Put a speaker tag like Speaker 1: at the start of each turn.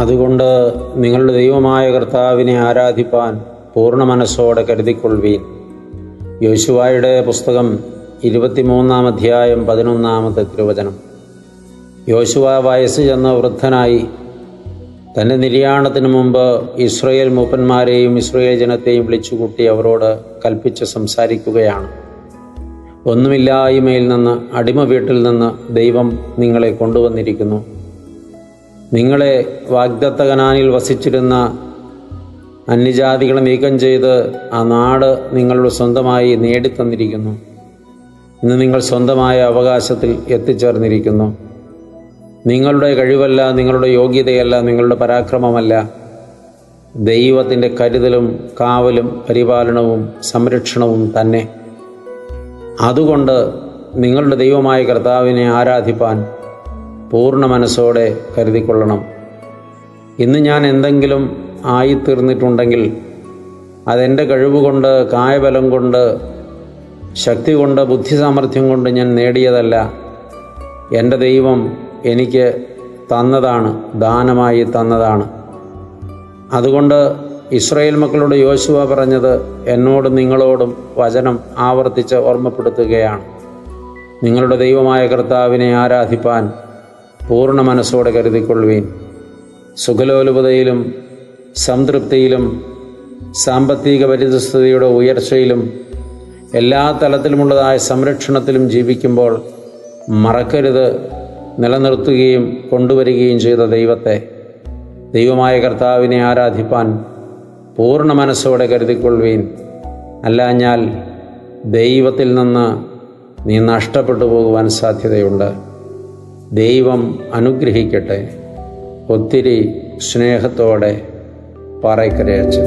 Speaker 1: അതുകൊണ്ട് നിങ്ങളുടെ ദൈവമായ കർത്താവിനെ ആരാധിപ്പാൻ പൂർണ മനസ്സോടെ കരുതിക്കൊള്ളുവീൻ. യോശുവായുടെ പുസ്തകം ഇരുപത്തിമൂന്നാം അധ്യായം പതിനൊന്നാമത്തെ തിരുവചനം. യോശുവ വയസ്സ് ചെന്ന വൃദ്ധനായി. തന്റെ നിര്യാണത്തിന് മുമ്പ് ഇസ്രയേൽ മൂപ്പന്മാരെയും ഇസ്രയേൽ ജനത്തെയും വിളിച്ചുകൂട്ടി അവരോട് കൽപ്പിച്ച് സംസാരിക്കുകയാണ്. ഒന്നുമില്ലായ്മയിൽ നിന്ന് അടിമ വീട്ടിൽ നിന്ന് ദൈവം നിങ്ങളെ കൊണ്ടുവന്നിരിക്കുന്നു. നിങ്ങളെ വാഗ്ദത്ത കനാനിൽ വസിച്ചിരുന്ന അന്യജാതികളെ നീക്കം ചെയ്ത് ആ നാട് നിങ്ങളുടെ സ്വന്തമായി നേടിത്തന്നിരിക്കുന്നു. ഇന്ന് നിങ്ങൾ സ്വന്തമായ അവകാശത്തിൽ എത്തിച്ചേർന്നിരിക്കുന്നു. നിങ്ങളുടെ കഴിവല്ല നിങ്ങളുടെ യോഗ്യതയല്ല നിങ്ങളുടെ പരാക്രമമല്ല. ദൈവത്തിന്റെ കരുതലും കാവലും പരിപാലനവും സംരക്ഷണവും തന്നെ. അതുകൊണ്ട് നിങ്ങളുടെ ദൈവമായ കർത്താവിനെ ആരാധിപ്പാൻ പൂർണ മനസ്സോടെ കരുതിക്കൊള്ളണം. ഇന്ന് ഞാൻ എന്തെങ്കിലും ആയിത്തീർന്നിട്ടുണ്ടെങ്കിൽ അതെന്റെ കഴിവുകൊണ്ട് കായബലം കൊണ്ട് ശക്തി കൊണ്ട് ബുദ്ധി സാമർഥ്യം കൊണ്ട് ഞാൻ നേടിയതല്ല. എന്റെ ദൈവം എനിക്ക് തന്നതാണ് ദാനമായി തന്നതാണ്. അതുകൊണ്ട് ഇസ്രായേൽ മക്കളുടെ യോശുവ പറഞ്ഞത് എന്നോടും നിങ്ങളോടും വചനം ആവർത്തിച്ച് ഓർമ്മപ്പെടുത്തുകയാണ്. നിങ്ങളുടെ ദൈവമായ കർത്താവിനെ ആരാധിപ്പാൻ പൂർണ മനസ്സോടെ കരുതിക്കൊള്ളുവീൻ. സുഖലോലുപതയിലും സംതൃപ്തിയിലും സാമ്പത്തിക പരിതസ്ഥിതിയുടെ ഉയർച്ചയിലും എല്ലാ തലത്തിലുമുള്ളതായ സംരക്ഷണത്തിലും ജീവിക്കുമ്പോൾ മറക്കരുത് നിലനിർത്തുകയും കൊണ്ടുവരികയും ചെയ്ത ദൈവത്തെ. ദൈവമായ കർത്താവിനെ ആരാധിപ്പാൻ പൂർണ മനസ്സോടെ കരുതിക്കൊള്ളുവീൻ. അല്ലാഞ്ഞാൽ ദൈവത്തിൽ നിന്ന് നീ നഷ്ടപ്പെട്ടു പോകുവാൻ സാധ്യതയുണ്ട്. ദൈവം അനുഗ്രഹിക്കട്ടെ. ഒത്തിരി സ്നേഹത്തോടെ പാറയ്ക്കരയച്ചു